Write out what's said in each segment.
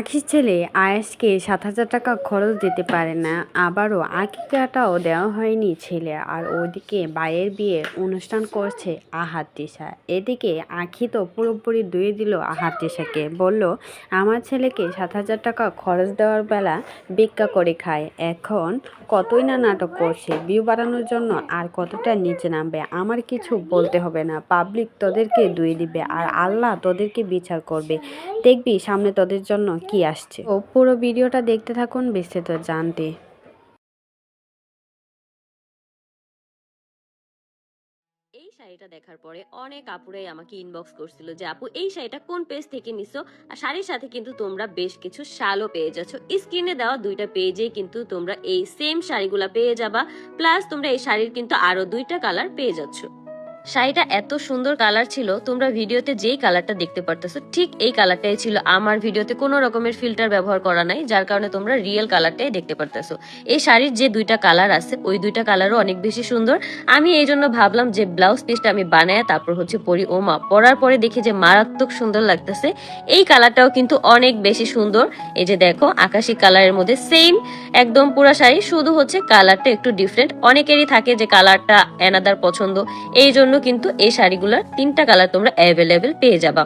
আখির ছেলে আয়েশকে সাত হাজার টাকা খরচ দিতে পারে না। আবারও আকিকাটাও দেওয়া হয়নি ছেলে। আর ওদিকে বাইয়ের বিয়ে অনুষ্ঠান করছে আহার তিশা। এদিকে আখি তো পুরোপুরি দুয়ে দিল আহার তিশাকে। বলল, আমার ছেলেকে সাত হাজার টাকা খরচ দেওয়ার বেলা ভিক্ষা করে খায় এখন কতই না নাটক করছে। ভিউ বাড়ানোর জন্য আর কতটা নিচে নামবে? আমার কিছু বলতে হবে না। পাবলিক তোদেরকে দুয়ে দিবে আর আল্লাহ তোদেরকে বিচার করবে। দেখবি সামনে তোদের জন্য কি আসছে? ও পুরো ভিডিওটা দেখতে থাকুন, বিস্তারিত জানতে। এই শাড়িটা দেখার পরে অনেক আপুরাই আমাকে ইনবক্স করছিল যে, আপু, এই শাড়িটা কোন পেজ থেকে নিছো? আর শাড়ির সাথে কিন্তু তোমরা বেশ কিছু শালও পেয়ে যাচ্ছ। স্ক্রিনে দেওয়া দুইটা পেজে কিন্তু তোমরা এই সেম শাড়িগুলা পেয়ে যাবা। প্লাস তোমরা এই শাড়ির কিন্তু আরও দুইটা কালার পেয়ে যাচ্ছ। শাড়িটা এত সুন্দর কালার ছিল, তোমরা ভিডিওতে যেই কালারটা দেখতে পারতেছো, ঠিক এই কালারটাই ছিল। আমার ভিডিওতে কোনো রকমের ফিল্টার ব্যবহার করা নাই, যার কারণে তোমরা রিয়েল কালারটাই দেখতে পারতেছো। এই শাড়ির যে দুইটা কালার আছে, ওই দুইটা কালারও অনেক বেশি সুন্দর। আমি এই জন্য ভাবলাম যে ব্লাউজ পিসটা আমি বানায় তারপর হচ্ছে পরি। ও মা, পরার পরে দেখি যে মারাত্মক সুন্দর লাগতেছে। এই কালারটাও কিন্তু অনেক বেশি সুন্দর। এই যে দেখো, আকাশি কালারের মধ্যে সেম একদম পুরা শাড়ি, শুধু হচ্ছে কালারটা একটু ডিফারেন্ট অনেকেরই থাকে যে কালারটা এনাদার পছন্দ। এই জন্য কিন্তু এই শাড়িগুলোর তিনটা কালার তোমরা অ্যাভেলেবেল পেয়ে যাবা।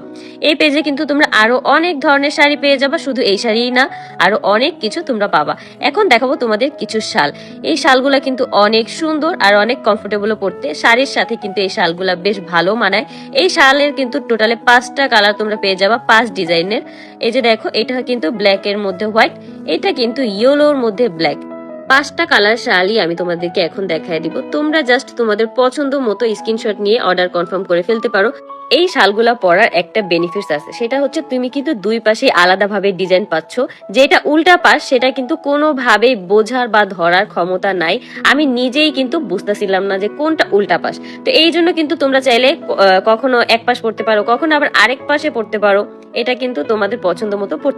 এই পেজে কিন্তু তোমরা আরও অনেক ধরনের শাড়ি পেয়ে যাবা, শুধু এই শাড়িই না, আরও অনেক কিছু তোমরা পাবা। এখন দেখাবো তোমাদের কিছু শাল। এই শালগুলা কিন্তু অনেক সুন্দর আর অনেক কমফোর্টেবল পড়তে শাড়ির সাথে কিন্তু এই শালগুলা বেশ ভালো মানায়। এই শালের কিন্তু টোটালে পাঁচটা কালার তোমরা পেয়ে যাবা, পাঁচ ডিজাইনের। এই যে দেখো, এটা কিন্তু ব্ল্যাক এর মধ্যে হোয়াইট এটা কিন্তু ইয়েলোর মধ্যে ব্ল্যাক পাঁচটা কালার শাড়ি আমি তোমাদেরকে এখন দেখায় দিব। তোমরা জাস্ট তোমাদের পছন্দ মতো স্ক্রিনশট নিয়ে অর্ডার কনফার্ম করে ফেলতে পারো। এই শালগুলা পরার একটা বেনিফিটস আছে। সেটা হচ্ছে তুমি কিন্তু দুই পাশে আলাদাভাবে ডিজাইন পাচ্ছ। যেটা উল্টা পাশ, সেটা কিন্তু কোনোভাবেই বোঝার বা ধরার ক্ষমতা নাই। আমি নিজেই কিন্তু বুঝতেছিলাম না যে কোনটা উল্টা পাশ। তো এই জন্য কিন্তু তোমরা চাইলে কখনো এক পাশ পড়তে পারো, কখনো আবার আরেক পাশে পড়তে পারো। এটা কিন্তু তোমাদের পছন্দ মতো পড়তে